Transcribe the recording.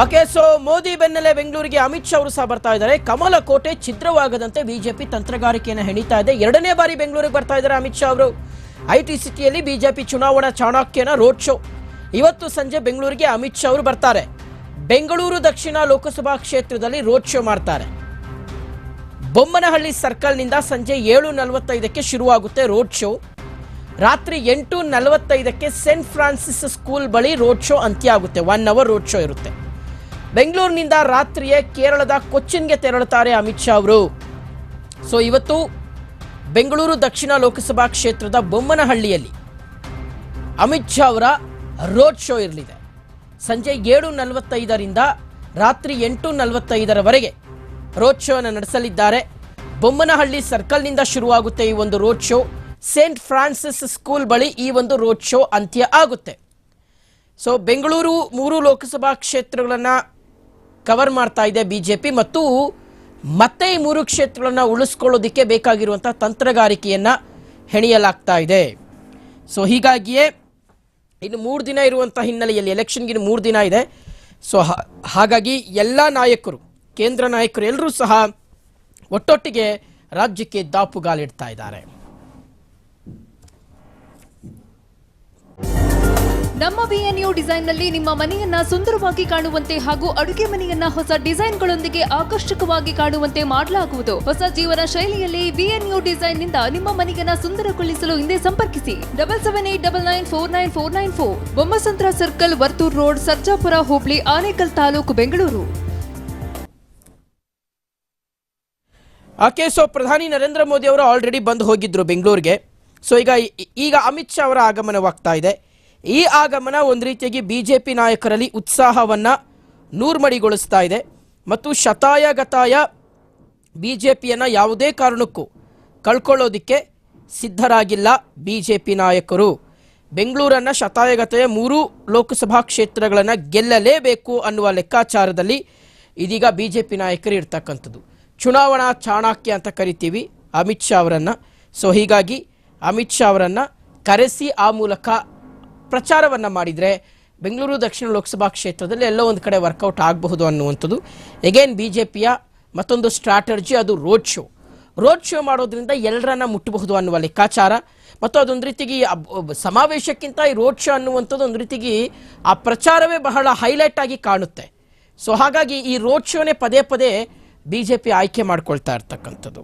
Okay so Modi ಬೆನ್ನಲ್ಲೇ ಬೆಂಗಳೂರಿಗೆ ಅಮಿತ್ ಶಾ ಅವರು ಸಹ ಬರ್ತಾ ಇದ್ದಾರೆ. ಕಮಲ ಕೋಟೆ ಛಿದ್ರವಾಗದಂತೆ ಬಿಜೆಪಿ ತಂತ್ರಗಾರಿಕೆಯನ್ನು ಹೆಣಿತಾ ಇದೆ. ಎರಡನೇ ಬಾರಿ ಬೆಂಗಳೂರಿಗೆ ಬರ್ತಾ ಇದ್ದಾರೆ ಅಮಿತ್ ಶಾ ಅವರು. ಐಟಿ ಸಿಟಿಯಲ್ಲಿ ಬಿಜೆಪಿ ಚುನಾವಣಾ ಚಾಣಕ್ಯನ ರೋಡ್ ಶೋ. ಇವತ್ತು ಸಂಜೆ ಬೆಂಗಳೂರಿಗೆ ಅಮಿತ್ ಶಾ ಅವರು ಬರ್ತಾರೆ. ಬೆಂಗಳೂರು ದಕ್ಷಿಣ ಲೋಕಸಭಾ ಕ್ಷೇತ್ರದಲ್ಲಿ ರೋಡ್ ಶೋ ಮಾಡ್ತಾರೆ. ಬೊಮ್ಮನಹಳ್ಳಿ ಸರ್ಕಲ್ನಿಂದ ಸಂಜೆ ಏಳು ನಲವತ್ತೈದಕ್ಕೆ ಶುರುವಾಗುತ್ತೆ ರೋಡ್ ಶೋ. ರಾತ್ರಿ ಎಂಟು ನಲವತ್ತೈದಕ್ಕೆ ಸೇಂಟ್ ಫ್ರಾನ್ಸಿಸ್ ಸ್ಕೂಲ್ ಬಳಿ ರೋಡ್ ಶೋ ಅಂತ್ಯ ಆಗುತ್ತೆ. ಒನ್ ಅವರ್ ರೋಡ್ ಶೋ ಇರುತ್ತೆ. ಬೆಂಗಳೂರಿನಿಂದ ರಾತ್ರಿಯೇ ಕೇರಳದ ಕೊಚ್ಚಿನ್ಗೆ ತೆರಳುತ್ತಾರೆ ಅಮಿತ್ ಶಾ ಅವರು. ಸೊ, ಇವತ್ತು ಬೆಂಗಳೂರು ದಕ್ಷಿಣ ಲೋಕಸಭಾ ಕ್ಷೇತ್ರದ ಬೊಮ್ಮನಹಳ್ಳಿಯಲ್ಲಿ ಅಮಿತ್ ಶಾ ಅವರ ರೋಡ್ ಶೋ ಇರಲಿದೆ. ಸಂಜೆ ಏಳು ನಲವತ್ತೈದರಿಂದ ರಾತ್ರಿ ಎಂಟು ನಲವತ್ತೈದರವರೆಗೆ ರೋಡ್ ಶೋನ ನಡೆಸಲಿದ್ದಾರೆ. ಬೊಮ್ಮನಹಳ್ಳಿ ಸರ್ಕಲ್ನಿಂದ ಶುರುವಾಗುತ್ತೆ ಈ ಒಂದು road show. Saint Francis school ಬಳಿ ಈ ಒಂದು ರೋಡ್ ಶೋ ಅಂತ್ಯ ಆಗುತ್ತೆ. ಸೊ, ಬೆಂಗಳೂರು ಮೂರು ಲೋಕಸಭಾ ಕ್ಷೇತ್ರಗಳನ್ನು ಕವರ್ ಮಾಡ್ತಾ ಇದೆ ಬಿಜೆಪಿ ಮತ್ತು ಮತ್ತೆ ಈ ಮೂರು ಕ್ಷೇತ್ರಗಳನ್ನು ಉಳಿಸ್ಕೊಳ್ಳೋದಕ್ಕೆ ಬೇಕಾಗಿರುವಂಥ ತಂತ್ರಗಾರಿಕೆಯನ್ನು ಹೆಣೆಯಲಾಗ್ತಾ ಇದೆ. ಸೊ ಹೀಗಾಗಿಯೇ ಇನ್ನು ಮೂರು ದಿನ ಇರುವಂಥ ಹಿನ್ನೆಲೆಯಲ್ಲಿ ಎಲೆಕ್ಷನ್ಗೆ ಇನ್ನು ಮೂರು ದಿನ ಇದೆ. ಸೊ ಹಾಗಾಗಿ ಎಲ್ಲ ನಾಯಕರು, ಕೇಂದ್ರ ನಾಯಕರು ಎಲ್ಲರೂ ಸಹ ಒಟ್ಟೊಟ್ಟಿಗೆ ರಾಜ್ಯಕ್ಕೆ ದಾಪುಗಾಲಿಡ್ತಾ ಇದ್ದಾರೆ. ನಮ್ಮ ಬಿಎನ್ಯು ಡಿಸೈನ್ನಲ್ಲಿ ನಿಮ್ಮ ಮನೆಯನ್ನ ಸುಂದರವಾಗಿ ಕಾಣುವಂತೆ ಹಾಗೂ ಅಡುಗೆ ಮನೆಯನ್ನ ಹೊಸ ಡಿಸೈನ್ಗಳೊಂದಿಗೆ ಆಕರ್ಷಕವಾಗಿ ಕಾಣುವಂತೆ ಮಾಡಲಾಗುವುದು. ಹೊಸ ಜೀವನ ಶೈಲಿಯಲ್ಲಿ ಬಿಎನ್ಯು ಡಿಸೈನ್ನಿಂದ ನಿಮ್ಮ ಮನೆಯನ್ನ ಸುಂದರಗೊಳಿಸಲು ಹಿಂದೆ ಸಂಪರ್ಕಿಸಿ. Double seven eight double nine four nine four nine four. Bommasandra circle, Varthur road, Sarjapur, hobli, Anekal taluk, Bengaluru. So ಪ್ರಧಾನಿ ನರೇಂದ್ರ ಮೋದಿ ಅವರು ಆಲ್ರೆಡಿ ಬಂದು ಹೋಗಿದ್ರು ಬೆಂಗಳೂರಿಗೆ. ಸೊ ಈಗ ಈಗ ಅಮಿತ್ ಶಾ ಅವರ ಆಗಮನವಾಗ್ತಾ ಇದೆ. ಈ ಆಗಮನ ಒಂದು ರೀತಿಯಾಗಿ ಬಿ ಜೆ ಪಿ ನಾಯಕರಲ್ಲಿ ಉತ್ಸಾಹವನ್ನು ನೂರ್ಮಡಿಗೊಳಿಸ್ತಾ ಇದೆ. ಮತ್ತು ಶತಾಯ ಗತಾಯ ಬಿ ಜೆ ಪಿಯನ್ನು ಯಾವುದೇ ಕಾರಣಕ್ಕೂ ಕಳ್ಕೊಳ್ಳೋದಕ್ಕೆ ಸಿದ್ಧರಾಗಿಲ್ಲ ಬಿ ಜೆ ಪಿ ನಾಯಕರು. ಬೆಂಗಳೂರನ್ನು ಶತಾಯಗತಾಯ ಮೂರು ಲೋಕಸಭಾ ಕ್ಷೇತ್ರಗಳನ್ನು ಗೆಲ್ಲಲೇಬೇಕು ಅನ್ನುವ ಲೆಕ್ಕಾಚಾರದಲ್ಲಿ ಇದೀಗ ಬಿ ಜೆ ಪಿ ನಾಯಕರು ಇರ್ತಕ್ಕಂಥದ್ದು. ಚುನಾವಣಾ ಚಾಣಕ್ಯ ಅಂತ ಕರಿತೀವಿ ಅಮಿತ್ ಶಾ ಅವರನ್ನು. ಸೊ ಹೀಗಾಗಿ ಅಮಿತ್ ಶಾ ಅವರನ್ನು ಕರೆಸಿ ಆ ಮೂಲಕ ಪ್ರಚಾರವನ್ನು ಮಾಡಿದರೆ ಬೆಂಗಳೂರು ದಕ್ಷಿಣ ಲೋಕಸಭಾ ಕ್ಷೇತ್ರದಲ್ಲಿ ಎಲ್ಲೋ ಒಂದು ಕಡೆ ವರ್ಕೌಟ್ ಆಗಬಹುದು ಅನ್ನುವಂಥದ್ದು. ಎಗೇನ್ ಬಿ ಜೆ ಪಿಯ ಮತ್ತೊಂದು ಸ್ಟ್ರಾಟರ್ಜಿ ಅದು ರೋಡ್ ಶೋ ರೋಡ್ ಶೋ ಮಾಡೋದ್ರಿಂದ ಎಲ್ಲರನ್ನ ಮುಟ್ಟಬಹುದು ಅನ್ನುವ ಲೆಕ್ಕಾಚಾರ. ಮತ್ತು ಅದೊಂದು ರೀತಿಗೆ ಸಮಾವೇಶಕ್ಕಿಂತ ಈ ರೋಡ್ ಶೋ ಅನ್ನುವಂಥದ್ದು ಒಂದು ರೀತಿಗೆ ಆ ಪ್ರಚಾರವೇ ಬಹಳ ಹೈಲೈಟ್ ಆಗಿ ಕಾಣುತ್ತೆ. ಸೊ ಹಾಗಾಗಿ ಈ ರೋಡ್ ಶೋನೇ ಪದೇ ಪದೇ ಬಿ ಜೆ ಪಿ ಆಯ್ಕೆ ಮಾಡ್ಕೊಳ್ತಾ ಇರ್ತಕ್ಕಂಥದ್ದು.